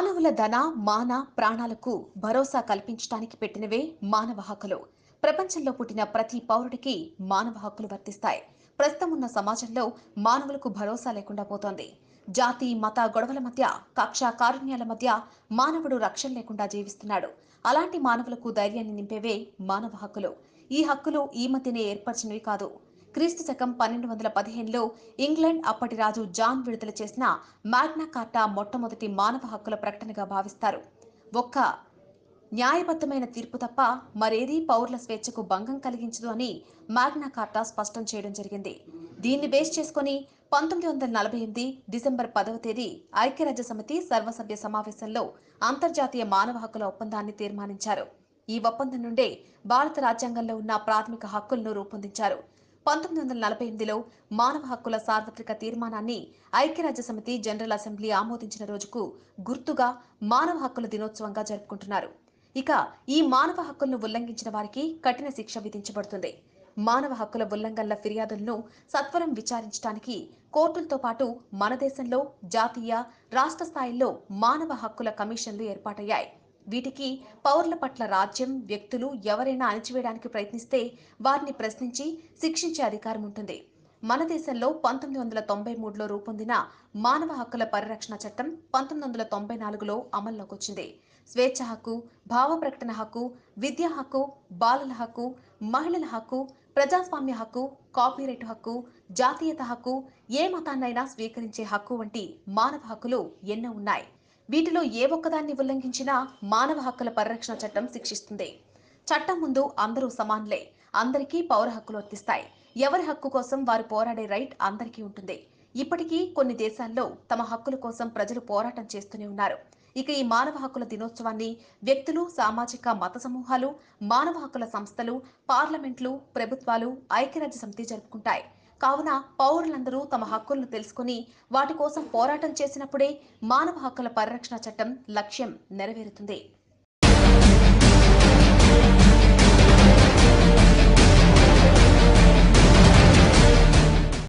మానవుల ధన మాన ప్రాణాలకు భరోసా కల్పించడానికి పెట్టినవే మానవ హక్కులు. ప్రపంచంలో పుట్టిన ప్రతి పౌరుడికి మానవ హక్కులు వర్తిస్తాయి. ప్రస్తుతం ఉన్న సమాజంలో మానవులకు భరోసా లేకుండా పోతోంది. జాతి మత గొడవల మధ్య కక్ష కారుణ్యాల మధ్య మానవుడు రక్షణ లేకుండా జీవిస్తున్నాడు. అలాంటి మానవులకు ధైర్యాన్ని నింపేవే మానవ హక్కులు. ఈ హక్కులు ఈ మధ్యనే ఏర్పరిచినవి కాదు. క్రీస్తు శకం పన్నెండు వందల పదిహేనులో ఇంగ్లాండ్ అప్పటి రాజు జాన్ విడుదల చేసిన మాగ్నా కార్టా మొట్టమొదటి మానవ హక్కుల ప్రకటనగా భావిస్తారు. ఒక్క న్యాయబద్ధమైన తీర్పు తప్ప మరేదీ పౌరుల స్వేచ్ఛకు భంగం కలిగించదు అని మాగ్నా కార్టా స్పష్టం చేయడం జరిగింది. దీన్ని బేస్ చేసుకుని పంతొమ్మిది వందల నలభై ఎనిమిది డిసెంబర్ పదవ తేదీ ఐక్యరాజ్య సమితి సర్వసభ్య సమావేశంలో అంతర్జాతీయ మానవ హక్కుల ఒప్పందాన్ని తీర్మానించారు. ఈ ఒప్పందం నుండే భారత రాజ్యాంగంలో ఉన్న ప్రాథమిక హక్కులను రూపొందించారు. పంతొమ్మిది వందల నలభై ఎనిమిదిలో మానవ హక్కుల సార్వత్రిక తీర్మానాన్ని ఐక్యరాజ్య సమితి జనరల్ అసెంబ్లీ ఆమోదించిన రోజుకు గుర్తుగా మానవ హక్కుల దినోత్సవంగా జరుపుకుంటున్నారు. ఇక ఈ మానవ హక్కులను ఉల్లంఘించిన వారికి కఠిన శిక్ష విధించబడుతుంది. మానవ హక్కుల ఉల్లంఘనల ఫిర్యాదులను సత్వరం విచారించడానికి కోర్టులతో పాటు మన దేశంలో జాతీయ రాష్ట్ర స్థాయిల్లో మానవ హక్కుల కమిషన్లు ఏర్పాటయ్యాయి. వీటికి పౌరుల పట్ల రాజ్యం వ్యక్తులు ఎవరైనా అణచివేయడానికి ప్రయత్నిస్తే వారిని ప్రశ్నించి శిక్షించే అధికారం ఉంటుంది. మన దేశంలో పంతొమ్మిది వందల తొంభై మూడులో రూపొందిన మానవ హక్కుల పరిరక్షణ చట్టం పంతొమ్మిది వందల తొంభై నాలుగులో అమల్లోకి వచ్చింది. స్వేచ్ఛ హక్కు భావ ప్రకటన హక్కు విద్యా హక్కు బాలల హక్కు మహిళల హక్కు ప్రజాస్వామ్య హక్కు కాపీరైట్ హక్కు జాతీయత హక్కు ఏ మతాన్నైనా స్వీకరించే హక్కు వంటి మానవ హక్కులు ఎన్నో ఉన్నాయి. వీటిలో ఏ ఒక్కదాన్ని ఉల్లంఘించినా మానవ హక్కుల పరిరక్షణ చట్టం శిక్షిస్తుంది. చట్టం ముందు అందరూ సమానులే. అందరికీ పౌర హక్కులు వర్తిస్తాయి. ఎవరి హక్కు కోసం వారు పోరాడే రైట్ అందరికీ ఉంటుంది. ఇప్పటికీ కొన్ని దేశాల్లో తమ హక్కుల కోసం ప్రజలు పోరాటం చేస్తూనే ఉన్నారు. ఇక ఈ మానవ హక్కుల దినోత్సవాన్ని వ్యక్తులు సామాజిక మత సమూహాలు మానవ హక్కుల సంస్థలు పార్లమెంట్లు ప్రభుత్వాలు ఐక్యరాజ్య సమితి జరుపుకుంటాయి. కావున పౌరులందరూ తమ హక్కులను తెలుసుకుని వాటి కోసం పోరాటం చేసినప్పుడే మానవ హక్కుల పరిరక్షణ చట్టం లక్ష్యం నెరవేరుతుంది.